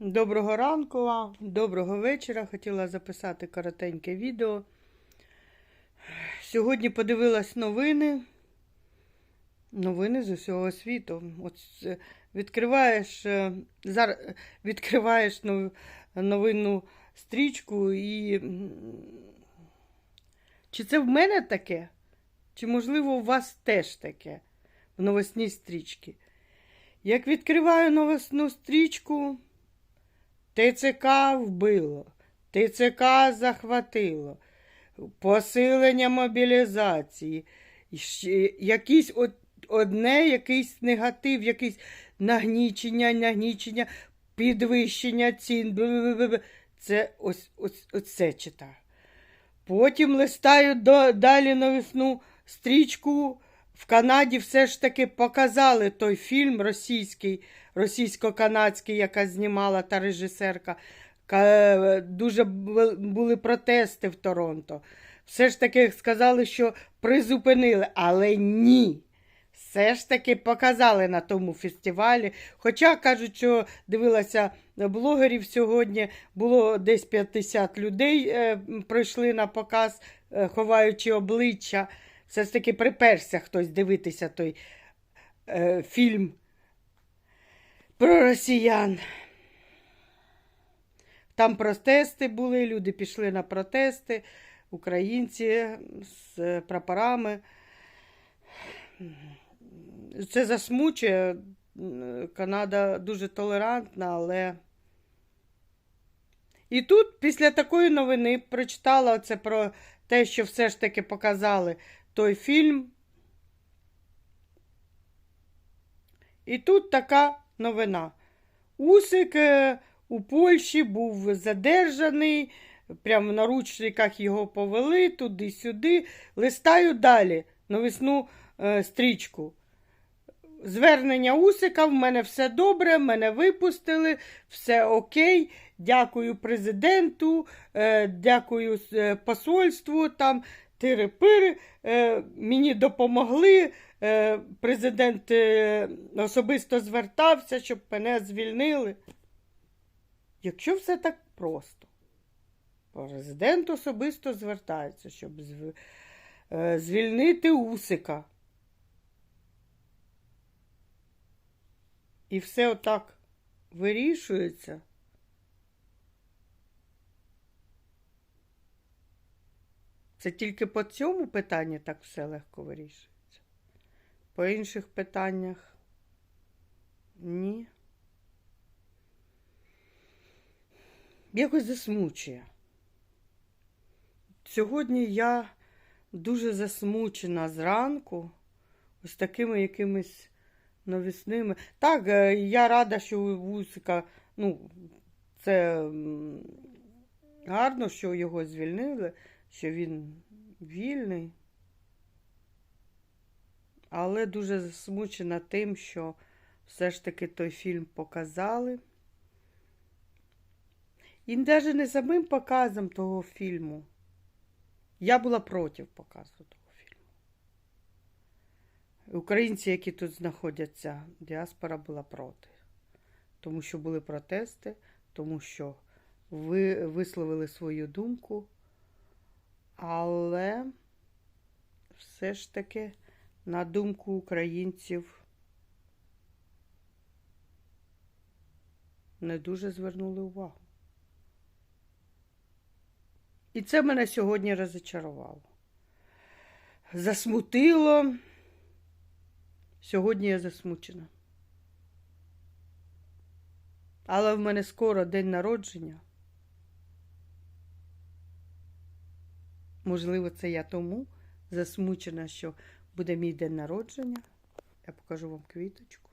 Доброго ранку доброго вечора. Хотіла записати коротеньке відео. Сьогодні подивилась новини. Новини з усього світу. От е, відкриваєш, е, зараз відкриваєш нов- новинну стрічку і. Чи це в мене таке? Чи, можливо, у вас теж таке в новосній стрічці? Як відкриваю новосну стрічку, ТЦК вбило, ТЦК захватило, посилення мобілізації, і якийсь от, одне, якийсь негатив, якийсь нагнічення, нагнічення, підвищення цін. Це ось, ось, ось це читаю. Потім листаю до, далі навесну стрічку. В Канаді все ж таки показали той фільм російський, російсько-канадський, яка знімала та режисерка. Дуже були протести в Торонто. Все ж таки сказали, що призупинили, але ні. Все ж таки показали на тому фестивалі. Хоча кажуть, що дивилася блогерів сьогодні, було десь 50 людей е, прийшли на показ, е, ховаючи обличчя. Все ж таки приперся хтось дивитися той е, фільм про росіян. Там протести були, люди пішли на протести, українці з прапорами. Це засмучує. Канада дуже толерантна, але. І тут, після такої новини, прочитала оце про те, що все ж таки показали той фільм. І тут така новина. Усик е, у Польщі був задержаний, прямо в наручниках його повели туди-сюди. Листаю далі новісну е, стрічку. Звернення Усика, в мене все добре, мене випустили, все окей. Дякую президенту, е, дякую е, посольству, там тири-пири, е, мені допомогли. Е, президент е, особисто звертався, щоб мене звільнили. Якщо все так просто, президент особисто звертається, щоб зв- звільнити Усика. І все отак вирішується. Це тільки по цьому питанні так все легко вирішується. По інших питаннях ні. Якось засмучує. Сьогодні я дуже засмучена зранку, ось такими якимись навісними. Так, е, я рада, що Вусика, ну, це гарно, що його звільнили, що він вільний. Але дуже засмучена тим, що все ж таки той фільм показали. І навіть не самим показом того фільму. Я була проти показу того фільму. Українці, які тут знаходяться, діаспора була проти. Тому що були протести, тому що ви висловили свою думку. Але все ж таки, на думку українців, не дуже звернули увагу. І це мене сьогодні розочарувало. Засмутило. Сьогодні я засмучена. Але в мене скоро день народження. Можливо, це я тому засмучена, що буде мій день народження. Я покажу вам квіточку.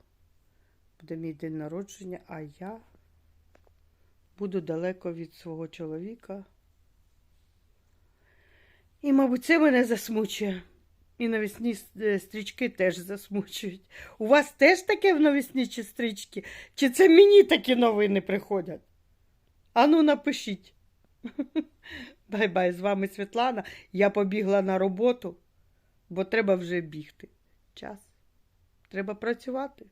Буде мій день народження, а я буду далеко від свого чоловіка. І, мабуть, це мене засмучує. І навісні е, стрічки теж засмучують. У вас теж таке в навісні чи стрічки? Чи це мені такі новини приходять? Ану, напишіть. Бай-бай, з вами Світлана. Я побігла на роботу, бо треба вже бігти. Час. Треба працювати.